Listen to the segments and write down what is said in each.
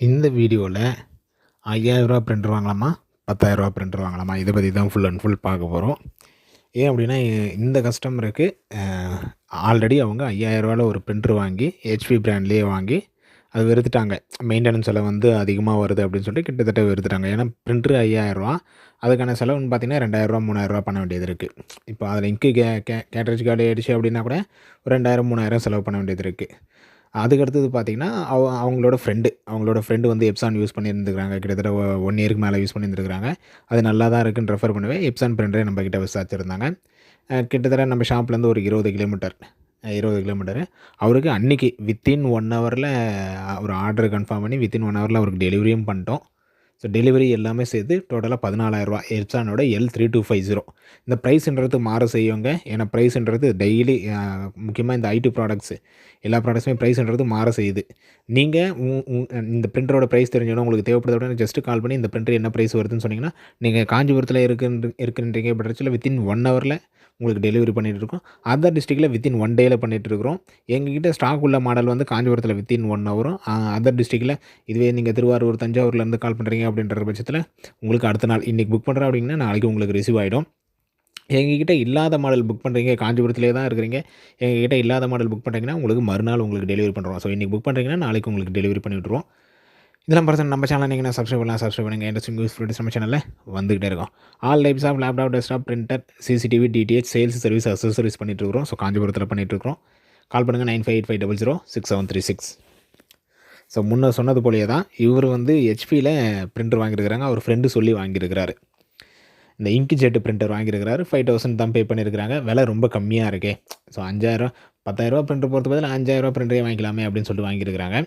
இந்த வீடியோவில் ஐயாயிரரூவா பிரிண்டர் வாங்கலாமா? பத்தாயிரரூவா பிரிண்டர் வாங்கலாமா? இதை பற்றி தான் ஃபுல் அண்ட் ஃபுல் பார்க்க போகிறோம் ஏன் அப்படின்னா இந்த கஸ்டமருக்கு ஆல்ரெடி அவங்க ஐயாயிரரூவாவில் ஒரு பிரிண்டர் வாங்கி ஹெச்பி பிராண்ட்லேயே வாங்கி அது வெறுத்துட்டாங்க. மெயின்டெனன்ஸ் செலவு வந்து அதிகமாக வருது அப்படின்னு சொல்லிட்டு கிட்டத்தட்ட வெறுத்துட்டாங்க. ஏன்னா பிரிண்ட்ரு ஐயாயிரரூவா அதுக்கான செலவுன்னு பார்த்தீங்கன்னா ரெண்டாயிரரூவா மூணாயிரரூவா பண்ண வேண்டியது இருக்குது இப்போ அதில் இங்கு கே கே கேட்ரேஜ் கார்டு ஆகிடுச்சு அப்படின்னா கூட ஒரு ரெண்டாயிரம் மூணாயிரம் செலவு பண்ண வேண்டியது இருக்குது அதுக்கடுத்தது பார்த்தீங்கன்னா அவ அவங்களோட ஃப்ரெண்டு அவங்களோட ஃப்ரெண்டு வந்து எப்சான் யூஸ் பண்ணியிருந்துருக்காங்க கிட்டத்தட்ட ஒன் இயருக்கு மேலே யூஸ் பண்ணியிருந்துருக்காங்க அது நல்லா தான் இருக்குன்னு ரெஃபர் பண்ணுவேன். எப்சான் பிரிண்டரே நம்ம கிட்ட விசாரிச்சிருந்தாங்க. கிட்டத்தட்ட நம்ம ஷாப்லேருந்து ஒரு இருபது கிலோமீட்டர் இருபது கிலோமீட்டரு அவருக்கு அன்றைக்கி வித்தின் ஒன் ஹவரில் ஒரு ஆர்டர் கன்ஃபார்ம் பண்ணி வித்தின் ஒன் ஹவரில் அவருக்கு டெலிவரியும் பண்ணிட்டோம். ஸோ டெலிவரி எல்லாமே சேர்த்து டோட்டலாக பதினாலாயிரரூபா எப்சானோட L three two five zero இந்த ப்ரைஸ்ன்றது மாற செய்யுங்க. ஏன்னா ப்ரைஸ்ன்றது டெய்லி முக்கியமாக இந்த ஐடி ப்ராடக்ட்ஸு எல்லா ப்ராடக்ட்ஸுமே ப்ரைஸ்ன்றது மாற செய்யுது. நீங்கள் இந்த பிரிண்டரோட ப்ரைஸ் தெரிஞ்சோன்னா உங்களுக்கு தேவைப்படுற உடனே ஜஸ்ட்டு கால் பண்ணி இந்த பிரிண்டர் என்ன ப்ரைஸ் வருதுன்னு சொன்னிங்கன்னா நீங்கள் காஞ்சிபுரத்தில் இருக்குன்ற இருக்குன்றீங்க பட்சத்தில் வித்தின் ஒன் ஹவரில் உங்களுக்கு டெலிவரி பண்ணிகிட்டு இருக்கோம். அதர் டிஸ்ட்ரிக்டில் வித்தின் ஒன் டேயில் பண்ணிகிட்டு இருக்கிறோம். எங்ககிட்ட ஸ்டாக் உள்ள மாடல் வந்து காஞ்சிபுரத்தில் வித்தின் ஒன் ஹவரும் அதர் டிஸ்ட்ரிக்டில் இதுவே நீங்கள் திருவாரூர் தஞ்சாவூர்லேருந்து கால் பண்ணுறீங்க அப்படின்ற பட்சத்தில் உங்களுக்கு அடுத்த நாள் இன்றைக்கி புக் பண்ணுறோம் அப்படின்னா நாளைக்கு உங்களுக்கு ரிசீவ் ஆகிடும் எங்ககிட்ட இல்லாத மாடல் புக் பண்ணுறீங்க காஞ்சிபுரத்திலே தான் இருக்கிறீங்க. எங்ககிட்ட இல்லாத மாடல் புக் பண்ணுறீங்கன்னா உங்களுக்கு மறுநாள் உங்களுக்கு டெலிவரி பண்ணுறோம் ஸோ இன்றைக்கி புக் பண்ணுறீங்கன்னா நாளைக்கு உங்களுக்கு டெலிவரி பண்ணி விட்ருவோம் இதெல்லாம் பர்சன் நம்ம சேனல் நீங்கள் சப்ஸ்கிரைப் பண்ணலாம் சப்ஸ்கிரைப் பண்ணுங்கள் இன்ட்ரெஸ்டிங் யூஸ் ஃபுல்ஸ் நம்ம சேனலில் வந்துகிட்டே இருக்கும். All types of laptop desktop printer CCTV DTH sales service accessories பண்ணிட்டு இருக்கிறோம். ஸோ காஞ்சிபுரத்தில் பண்ணிட்டு இருக்கிறோம். கால் பண்ணுங்கள் nine five eight five double zero six seven three six. So முன்னே சொன்னது போலேயே தான் இவர் வந்து ஹெச்பியில் பிரிண்டர் வாங்கியிருக்கிறாங்க. அவர் ஃப்ரெண்டு சொல்லி வாங்கியிருக்கிறாரு. இந்த இங்கு ஜெட்டு பிரிண்டர் வாங்கியிருக்கிறாரு. ஃபைவ் தௌசண்ட் தான் பே பண்ணியிருக்கிறாங்க. விலை ரொம்ப கம்மியாக இருக்கே. ஸோ அஞ்சாயிரம் பத்தாயிரரூபா பிரிண்டர் பொறுத்த பதில் அஞ்சாயிரரூபா பிரிண்டரே வாங்கிக்கலாமே அப்படின்னு சொல்லிட்டு வாங்கியிருக்கிறாங்க.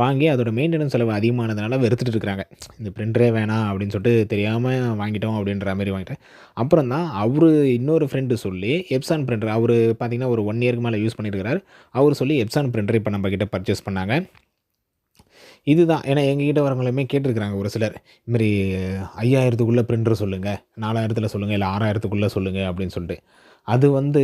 வாங்கி அதோட மெயின்டெனன்ஸ் செலவு அதிகமானதுனால வெறுத்துட்டு இருக்கிறாங்க இந்த பிரிண்டரே வேணாம் அப்படின்னு சொல்லிட்டு தெரியாமல் வாங்கிட்டோம் அப்படின்ற மாதிரி வாங்கிட்டேன் அப்புறம் தான் அவர் இன்னொரு ஃப்ரெண்டு சொல்லி எப்சான் பிரிண்டர் அவர் பார்த்திங்கன்னா ஒரு ஒன் இயருக்கு மேலே யூஸ் பண்ணியிருக்கிறார். அவர் சொல்லி எப்சான் பிரிண்டர் இப்போ நம்மக்கிட்ட பர்ச்சேஸ் பண்ணாங்க. இதுதான். ஏன்னா எங்ககிட்ட வரவங்களுமே கேட்டிருக்கிறாங்க ஒரு சிலர். இதுமாரி ஐயாயிரத்துக்குள்ளே பிரிண்டர் சொல்லுங்கள் நாலாயிரத்தில் சொல்லுங்கள் இல்லை ஆறாயிரத்துக்குள்ளே சொல்லுங்கள் அப்படின்னு சொல்லிட்டு. அது வந்து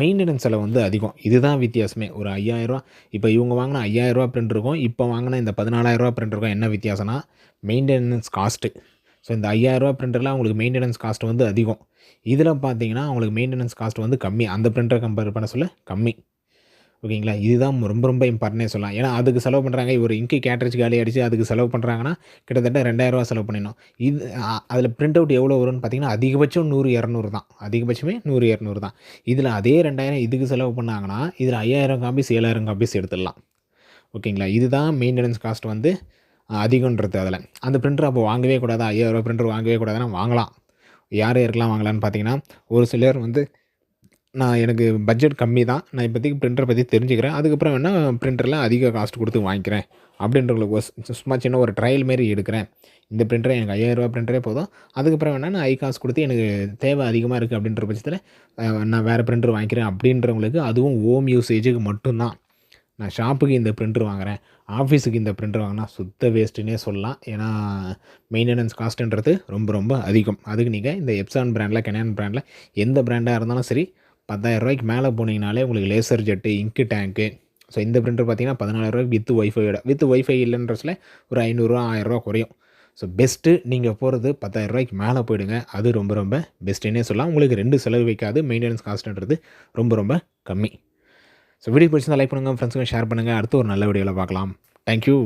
மெயின்டெனன்ஸ் செலவு வந்து அதிகம். இதுதான் வித்தியாசமே. ஒரு ஐயாயிரரூவா இப்போ இவங்க வாங்கின ஐயாயிரரூவா பிரிண்டருக்கும் இப்போ வாங்கின இந்த பதினாலாயிரரூவா பிரிண்டருக்கும் என்ன வித்தியாசம்னா மெயின்டெனன்ஸ் காஸ்ட்டு ஸோ இந்த ஐயாயிரரூவா பிரிண்டரில் அவங்களுக்கு மெயின்டெனன்ஸ் காஸ்ட் வந்து அதிகம். இதில் பார்த்தீங்கன்னா அவங்களுக்கு மெயின்டெனன்ஸ் காஸ்ட் வந்து கம்மி. அந்த பிரிண்டரை கம்பேர் பண்ண சொல்ல கம்மி. ஓகேங்களா? இதுதான் ரொம்ப ரொம்ப இம்பார்ட்டனே சொல்லலாம். ஏன்னா அதுக்கு செலவு பண்ணுறாங்க இவர் இங்கு கேட்ரேஜ் காலி அடித்து அதுக்கு செலவு பண்ணுறாங்கன்னா கிட்டத்தட்ட ரெண்டாயிரரூவா செலவு பண்ணிடணும். இது அதில் பிரிண்ட் அவுட் எவ்வளோ வரும்னு பார்த்தீங்கன்னா அதிகபட்சம் நூறு இரநூறு தான். அதிகபட்சமே நூறு இரநூறு தான். இதில் அதே ரெண்டாயிரம் இதுக்கு செலவு பண்ணாங்கன்னா இதில் ஐயாயிரம் காப்பீஸ் ஏழாயிரம் காப்பீஸ் எடுத்துடலாம். ஓகேங்களா? இதுதான் மெயின்டெனன்ஸ் காஸ்ட் வந்து அதிகன்றது அதில். அந்த பிரிண்டர் அப்போ வாங்கவே கூடாது? ஐயாயிரரூவா பிரிண்டர் வாங்கவே கூடாதுன்னா வாங்கலாம். யார் யாருக்கெல்லாம் வாங்கலான்னு பார்த்தீங்கன்னா ஒரு சிலர் வந்து நான் எனக்கு பட்ஜெட் கம்மி தான் நான் இப்போதைக்கு பிரிண்டரை பற்றி தெரிஞ்சுக்கிறேன். அதுக்கப்புறம் வேணால் பிரிண்டரில் அதிக காஸ்ட் கொடுத்து வாங்கிக்கிறேன் அப்படின்றவங்களுக்கு சும்மா சின்ன ஒரு ட்ரையல் மாரி எடுக்கிறேன். இந்த ப்ரிண்டரை எனக்கு ஐயாயிரரூபா ப்ரிண்டரே போதும். அதுக்கப்புறம் வேணால் நான் ஐ காசு கொடுத்து எனக்கு தேவை அதிகமாக இருக்குது அப்படின்ற பட்சத்தில் நான் வேறு பிரிண்டர் வாங்கிக்கிறேன் அப்படின்றவங்களுக்கு அதுவும் ஹோம் யூசேஜுக்கு மட்டும்தான். நான் ஷாப்புக்கு இந்த ப்ரிண்டர் வாங்குகிறேன் ஆஃபீஸுக்கு இந்த ப்ரிண்டர் வாங்கினா சுத்த வேஸ்ட்டுன்னே சொல்லலாம். ஏன்னா மெயின்டெனன்ஸ் காஸ்ட்டுன்றது ரொம்ப ரொம்ப அதிகம். அதுக்கு நீங்கள் இந்த எப்சான் பிராண்டில் கெனான் பிராண்டில் எந்த பிராண்டாக இருந்தாலும் சரி பத்தாயிரரூவாய்க்கு மேலே போனீங்கனாலே உங்களுக்கு லேசர் ஜெட்டு இங்கு டேங்க்கு ஸோ இந்த பிரிண்டர் பார்த்தீங்கன்னா பதினாலாயிரரூவா வித் ஒய்ஃபையோட வித் ஒய்ஃபை இல்லைன்றதுல ஒரு ஐநூறுரூவா ஆயிரரூவா குறையும். ஸோ பெஸ்ட்டு நீங்கள் போகிறது பத்தாயிரரூவாய்க்கு மேலே போயிடுங்க. அது ரொம்ப ரொம்ப பெஸ்ட்டுன்னே சொல்லலாம். உங்களுக்கு ரெண்டு செலவு வைக்காது. மெயின்டெனன்ஸ் காஸ்ட்டுன்றது ரொம்ப ரொம்ப கம்மி. ஸோ வீடியோ பிடிச்சிருந்தால் லைக் பண்ணுங்கள் ஃப்ரெண்ட்ஸுங்க ஷேர் பண்ணுங்கள் அடுத்து ஒரு நல்ல வீடியோவில் பார்க்கலாம். தேங்க்யூ